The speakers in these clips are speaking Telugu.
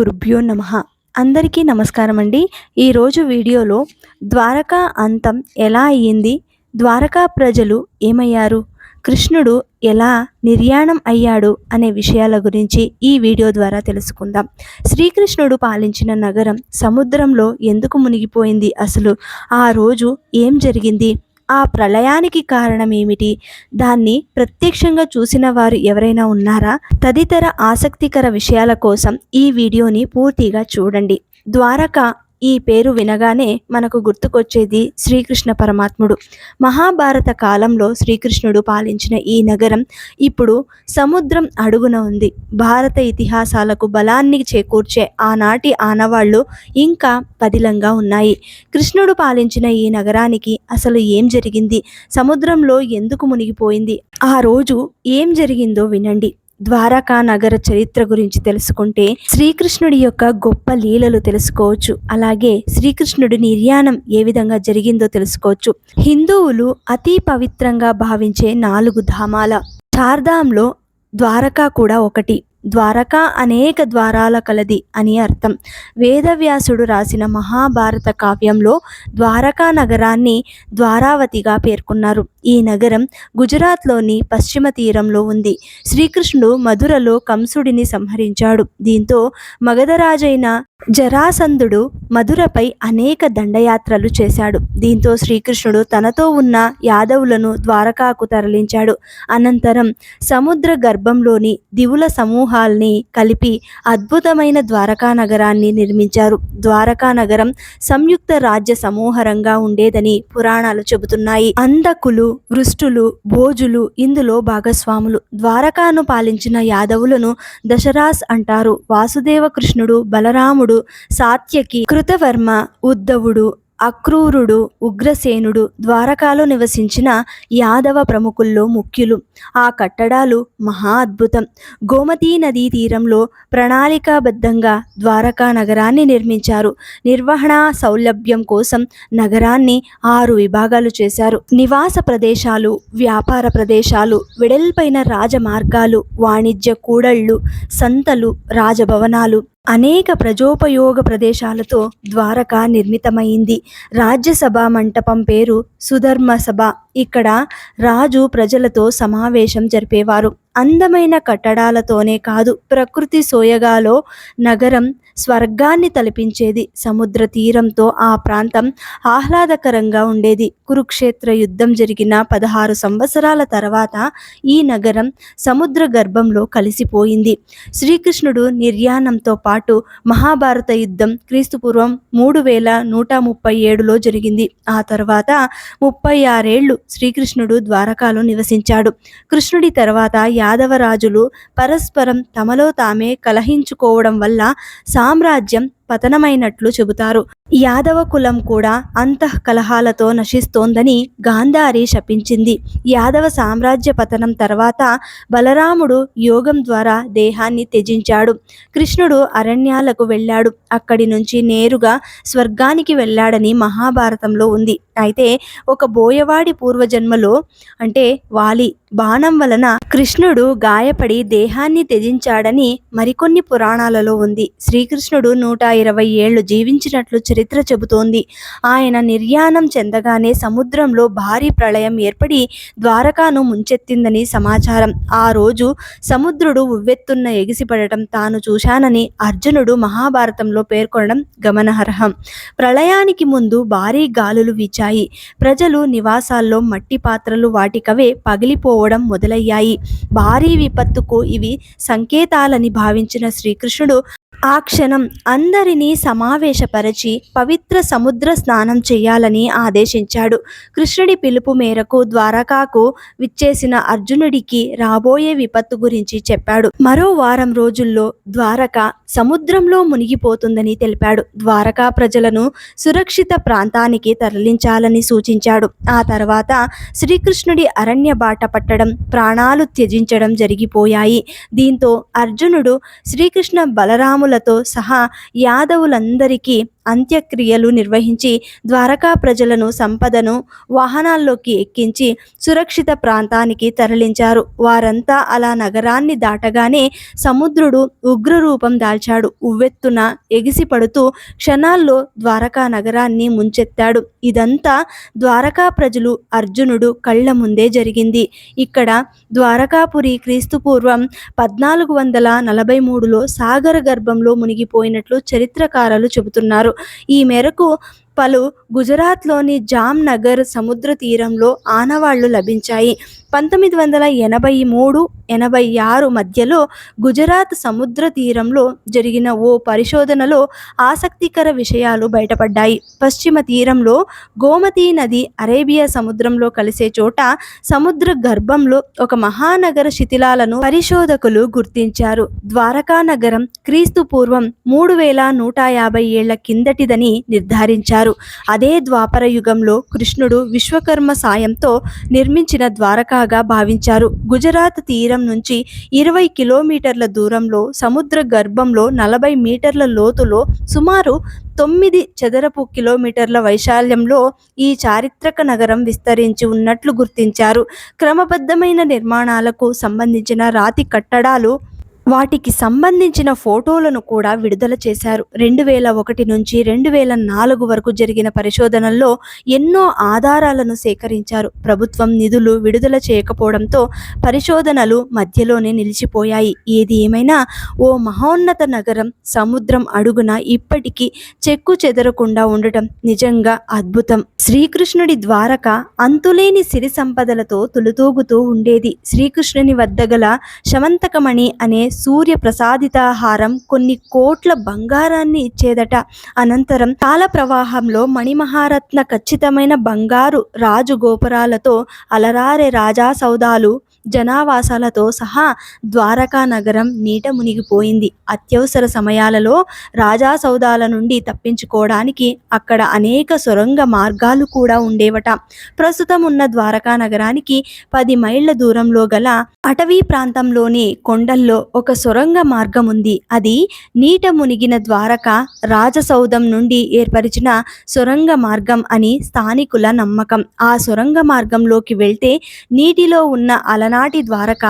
గురుభ్యో నమ. అందరికీ నమస్కారం అండి. ఈరోజు వీడియోలో ద్వారకా అంతం ఎలా అయ్యింది? ద్వారకా ప్రజలు ఏమయ్యారు? కృష్ణుడు ఎలా నిర్యాణం అయ్యాడు అనే విషయాల గురించి ఈ వీడియో ద్వారా తెలుసుకుందాం. శ్రీకృష్ణుడు పాలించిన నగరం సముద్రంలో ఎందుకు మునిగిపోయింది? అసలు ఆ రోజు ఏం జరిగింది? ఆ ప్రళయానికి కారణం ఏమిటి దాన్ని ప్రత్యక్షంగా చూసిన వారు ఎవరైనా ఉన్నారా? తదితర ఆసక్తికర విషయాల కోసం ఈ వీడియోని పూర్తిగా చూడండి. ద్వారక ఈ పేరు వినగానే మనకు గుర్తుకొచ్చేది శ్రీకృష్ణ పరమాత్ముడు. మహాభారత కాలంలో శ్రీకృష్ణుడు పాలించిన ఈ నగరం ఇప్పుడు సముద్రం అడుగున ఉంది. భారత ఇతిహాసాలకు బలాన్ని చేకూర్చే ఆనాటి ఆనవాళ్ళు ఇంకా పదిలంగా ఉన్నాయి. కృష్ణుడు పాలించిన ఈ నగరానికి అసలు ఏం జరిగింది? సముద్రంలో ఎందుకు మునిగిపోయింది? ఆ రోజు ఏం జరిగిందో వినండి. ద్వారకా నగర చరిత్ర గురించి తెలుసుకుంటే శ్రీకృష్ణుడి యొక్క గొప్ప లీలలు తెలుసుకోవచ్చు. అలాగే శ్రీకృష్ణుడి నిర్యాణం ఏ విధంగా జరిగిందో తెలుసుకోవచ్చు. హిందువులు అతి పవిత్రంగా భావించే నాలుగు ధామాల. చార్ధాంలో ద్వారకా కూడా ఒకటి. ద్వారక అనేక ద్వారాల కలది అని అర్థం. వేదవ్యాసుడు రాసిన మహాభారత కావ్యంలో ద్వారకా నగరాన్ని ద్వారావతిగా పేర్కొన్నారు. ఈ నగరం గుజరాత్లోని పశ్చిమ తీరంలో ఉంది. శ్రీకృష్ణుడు మధురలో కంసుడిని సంహరించాడు. దీంతో మగధరాజైన జరాసంధుడు మధురపై అనేక దండయాత్రలు చేశాడు. దీంతో శ్రీకృష్ణుడు తనతో ఉన్న యాదవులను ద్వారకాకు తరలించాడు. అనంతరం సముద్ర గర్భంలోని దివుల సమూహాల్ని కలిపి అద్భుతమైన ద్వారకా నగరాన్ని నిర్మించారు. ద్వారకా నగరం సంయుక్త రాజ్య సమూహరంగా ఉండేదని పురాణాలు చెబుతున్నాయి. అందకులు వృష్టులు భోజులు ఇందులో భాగస్వాములు. ద్వారకాను పాలించిన యాదవులను దశరాస్ అంటారు. వాసుదేవ కృష్ణుడు బలరాముడు సాత్యకి కృతవర్మ ఉద్ధవుడు అక్రూరుడు ఉగ్రసేనుడు ద్వారకాలో నివసించిన యాదవ ప్రముఖుల్లో ముఖ్యులు. ఆ కట్టడాలు మహా అద్భుతం. గోమతీ నదీ తీరంలో ప్రణాళికాబద్ధంగా ద్వారకా నగరాన్ని నిర్మించారు. నిర్వహణ సౌలభ్యం కోసం నగరాన్ని ఆరు విభాగాలు చేశారు. నివాస ప్రదేశాలు వ్యాపార ప్రదేశాలు వెడల్పైన రాజమార్గాలు వాణిజ్య కూడళ్ళు సంతలు రాజభవనాలు అనేక ప్రజోపయోగ ప్రదేశాలతో ద్వారక నిర్మితమైంది. రాజ్యసభ మంటపం పేరు సుధర్మ సభ ఇక్కడ రాజు ప్రజలతో సమావేశం జరిపేవారు. అందమైన కట్టడాలతోనే కాదు ప్రకృతి సోయగాలో నగరం స్వర్గాన్ని తలపించేది. సముద్ర తీరంతో ఆ ప్రాంతం ఆహ్లాదకరంగా ఉండేది. కురుక్షేత్ర యుద్ధం జరిగిన పదహారు సంవత్సరాల తర్వాత ఈ నగరం సముద్ర గర్భంలో కలిసిపోయింది. శ్రీకృష్ణుడు నిర్యాణంతో పాటు మహాభారత యుద్ధం క్రీస్తుపూర్వం మూడు వేల నూట ముప్పై ఏడులో జరిగింది. ఆ తర్వాత ముప్పై ఆరేళ్ళు శ్రీకృష్ణుడు ద్వారకాలో నివసించాడు. కృష్ణుడి తర్వాత యాదవరాజులు పరస్పరం తమలో తామే కలహించుకోవడం వల్ల సామ్రాజ్యం పతనమైనట్లు చెబుతారు. యాదవ కులం కూడా అంతఃకలహాలతో నశిస్తోందని గాంధారి శపించింది. యాదవ సామ్రాజ్య పతనం తర్వాత బలరాముడు యోగం ద్వారా దేహాన్ని త్యజించాడు. కృష్ణుడు అరణ్యాలకు వెళ్ళాడు. అక్కడి నుంచి నేరుగా స్వర్గానికి వెళ్ళాడని మహాభారతంలో ఉంది. అయితే ఒక బోయవాడి పూర్వజన్మలో అంటే వాలి బాణం వలన కృష్ణుడు గాయపడి దేహాన్ని త్యజించాడని మరికొన్ని పురాణాలలో ఉంది. శ్రీకృష్ణుడు నూట ఇరవై ఏళ్ళు జీవించినట్లు చరిత్ర చెబుతోంది. ఆయన నిర్యాణం చెందగానే సముద్రంలో భారీ ప్రళయం ఏర్పడి ద్వారకాను ముంచెత్తిందని సమాచారం. ఆ రోజు సముద్రుడు ఉవ్వెత్తున్న ఎగిసిపడటం తాను చూశానని అర్జునుడు మహాభారతంలో పేర్కొనడం గమనార్హం. ప్రళయానికి ముందు భారీ గాలులు వీచాయి. ప్రజలు నివాసాల్లో మట్టి పాత్రలు వాటికవే పగిలిపోవడం మొదలయ్యాయి. భారీ విపత్తుకు ఇవి సంకేతాలని భావించిన శ్రీకృష్ణుడు ఆ క్షణం అందరినీ సమావేశపరచి పవిత్ర సముద్ర స్నానం చేయాలని ఆదేశించాడు. కృష్ణుడి పిలుపు మేరకు ద్వారకాకు విచ్చేసిన అర్జునుడికి రాబోయే విపత్తు గురించి చెప్పాడు. మరో వారం రోజుల్లో ద్వారక సముద్రంలో మునిగిపోతుందని తెలిపాడు. ద్వారకా ప్రజలను సురక్షిత ప్రాంతానికి తరలించాలని సూచించాడు. ఆ తర్వాత శ్రీకృష్ణుడి అరణ్య బాట పట్టడం ప్రాణాలు త్యజించడం జరిగిపోయాయి. దీంతో అర్జునుడు శ్రీకృష్ణ బలరాములతో సహా యాదవులందరికీ అంత్యక్రియలు నిర్వహించి ద్వారకా ప్రజలను సంపదను వాహనాల్లోకి ఎక్కించి సురక్షిత ప్రాంతానికి తరలించారు. వారంతా అలా నగరాన్ని దాటగానే సముద్రుడు ఉగ్రరూపం దాల్చాడు. ఉవ్వెత్తున ఎగిసిపడుతూ క్షణాల్లో ద్వారకా నగరాన్ని ముంచెత్తాడు. ఇదంతా ద్వారకా ప్రజలు అర్జునుడు కళ్ళ ముందే జరిగింది. ఇక్కడ ద్వారకాపురి క్రీస్తుపూర్వం పద్నాలుగు వందల నలభై మూడులో సాగర గర్భంలో మునిగిపోయినట్లు చరిత్రకారులు చెబుతున్నారు. ఈ మేరకు పలు గుజరాత్లోని జామ్నగర్ సముద్ర తీరంలో ఆనవాళ్ళు లభించాయి. పంతొమ్మిది వందల ఎనభై మూడు ఎనభై ఆరు మధ్యలో గుజరాత్ సముద్ర తీరంలో జరిగిన ఓ పరిశోధనలో ఆసక్తికర విషయాలు బయటపడ్డాయి. పశ్చిమ తీరంలో గోమతీ నది అరేబియా సముద్రంలో కలిసే చోట సముద్ర గర్భంలో ఒక మహానగర శిథిలాలను పరిశోధకులు గుర్తించారు. ద్వారకా నగరం క్రీస్తు పూర్వం మూడు వేల నూట యాభై ఏళ్ళ కిందటిదని నిర్ధారించారు. అదే ద్వాపర యుగంలో కృష్ణుడు విశ్వకర్మ సాయంతో నిర్మించిన ద్వారకా ద్వారకాగా భావించారు. గుజరాత్ తీరం నుంచి ఇరవై కిలోమీటర్ల దూరంలో సముద్ర గర్భంలో నలభై మీటర్ల లోతులో సుమారు తొమ్మిది చదరపు కిలోమీటర్ల వైశాల్యంలో ఈ చారిత్రక నగరం విస్తరించి ఉన్నట్లు గుర్తించారు. క్రమబద్ధమైన నిర్మాణాలకు సంబంధించిన రాతి కట్టడాలు వాటికి సంబంధించిన ఫోటోలను కూడా విడుదల చేశారు. రెండు వేల ఒకటి నుంచి రెండు వేల నాలుగు వరకు జరిగిన పరిశోధనల్లో ఎన్నో ఆధారాలను సేకరించారు. ప్రభుత్వం నిధులు విడుదల చేయకపోవడంతో పరిశోధనలు మధ్యలోనే నిలిచిపోయాయి. ఏది ఏమైనా ఓ మహోన్నత నగరం సముద్రం అడుగున ఇప్పటికీ చెక్కు చెదరకుండా ఉండటం నిజంగా అద్భుతం. శ్రీకృష్ణుడి ద్వారక అంతులేని సిరి సంపదలతో తులుతూగుతూ ఉండేది. శ్రీకృష్ణుని వద్ద గల శమంతకమణి అనే సూర్య ప్రసాదితాహారం కొన్ని కోట్ల బంగారాన్ని ఇచ్చేదట. అనంతరం కాల ప్రవాహంలో మణిమహారత్న ఖచ్చితమైన బంగారు రాజు గోపురాలతో అలరారే రాజా సౌదాలు జనావాసాలతో సహా ద్వారకా నగరం నీట మునిగిపోయింది. అత్యవసర సమయాలలో రాజా సౌదాల నుండి తప్పించుకోవడానికి అక్కడ అనేక సొరంగ మార్గాలు కూడా ఉండేవట. ప్రస్తుతం ఉన్న ద్వారకా నగరానికి పది మైళ్ళ దూరంలో గల అటవీ ప్రాంతంలోని కొండల్లో ఒక సొరంగ మార్గం ఉంది. అది నీట మునిగిన ద్వారక రాజసౌధం నుండి ఏర్పరిచిన సొరంగ మార్గం అని స్థానికుల నమ్మకం. ఆ సొరంగ మార్గంలోకి వెళ్తే నీటిలో ఉన్న ఆనాటి ద్వారక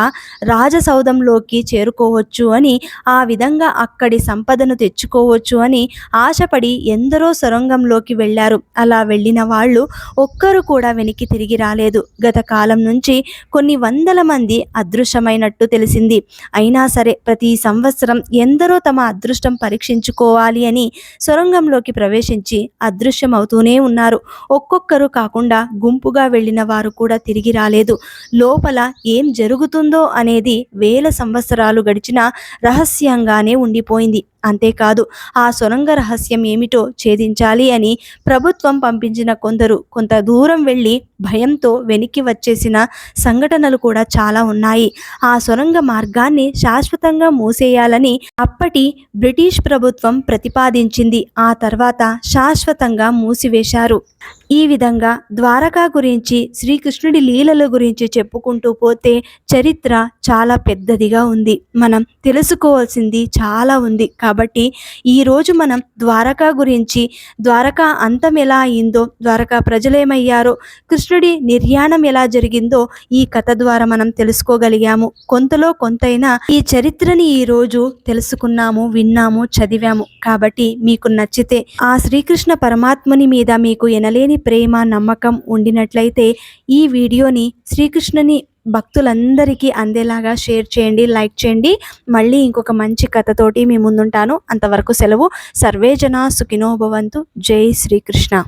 రాజసౌధంలోకి చేరుకోవచ్చు అని ఆ విధంగా అక్కడి సంపదను తెచ్చుకోవచ్చు అని ఆశపడి ఎందరో సొరంగంలోకి వెళ్ళారు. అలా వెళ్ళిన వాళ్ళు ఒక్కరు కూడా వెనక్కి తిరిగి రాలేదు. గత కాలం నుంచి కొన్ని వందల మంది అదృశ్యమైనట్టు తెలిసింది. అయినా సరే ప్రతి సంవత్సరం ఎందరో తమ అదృష్టం పరీక్షించుకోవాలి అని సొరంగంలోకి ప్రవేశించి అదృశ్యమవుతూనే ఉన్నారు. ఒక్కొక్కరు కాకుండా గుంపుగా వెళ్ళిన వారు కూడా తిరిగి రాలేదు. లోపల ఏం జరుగుతుందో అనేది వేల సంవత్సరాలు గడిచిన రహస్యంగానే ఉండిపోయింది. అంతేకాదు ఆ సొరంగ రహస్యం ఏమిటో ఛేదించాలి అని ప్రభుత్వం పంపించిన కొందరు కొంత దూరం వెళ్ళి భయంతో వెనక్కి వచ్చేసిన సంఘటనలు కూడా చాలా ఉన్నాయి. ఆ సొరంగ మార్గాన్ని శాశ్వతంగా మూసేయాలని అప్పటి బ్రిటిష్ ప్రభుత్వం ప్రతిపాదించింది. ఆ తర్వాత శాశ్వతంగా మూసివేశారు. ఈ విధంగా ద్వారకా గురించి శ్రీకృష్ణుడి లీలల గురించి చెప్పుకుంటూ పోతే చరిత్ర చాలా పెద్దదిగా ఉంది. మనం తెలుసుకోవాల్సింది చాలా ఉంది. కాబట్టి కాబట్టి ఈరోజు మనం ద్వారకా గురించి ద్వారకా అంతం ఎలా అయిందో ద్వారకా ప్రజలేమయ్యారో కృష్ణుడి నిర్యాణం ఎలా జరిగిందో ఈ కథ ద్వారా మనం తెలుసుకోగలిగాము. కొంతలో కొంతైనా ఈ చరిత్రని ఈ రోజు తెలుసుకున్నాము విన్నాము చదివాము. కాబట్టి మీకు నచ్చితే ఆ శ్రీకృష్ణ పరమాత్ముని మీద మీకు ఎనలేని ప్రేమ నమ్మకం ఉండినట్లయితే ఈ వీడియోని శ్రీకృష్ణుని భక్తులందరికీ అందేలాగా షేర్ చేయండి లైక్ చేయండి. మళ్ళీ ఇంకొక మంచి కథతోటి మీ ముందుంటాను. అంతవరకు సెలవు. సర్వేజన సుఖినోభవంతు జై శ్రీకృష్ణ.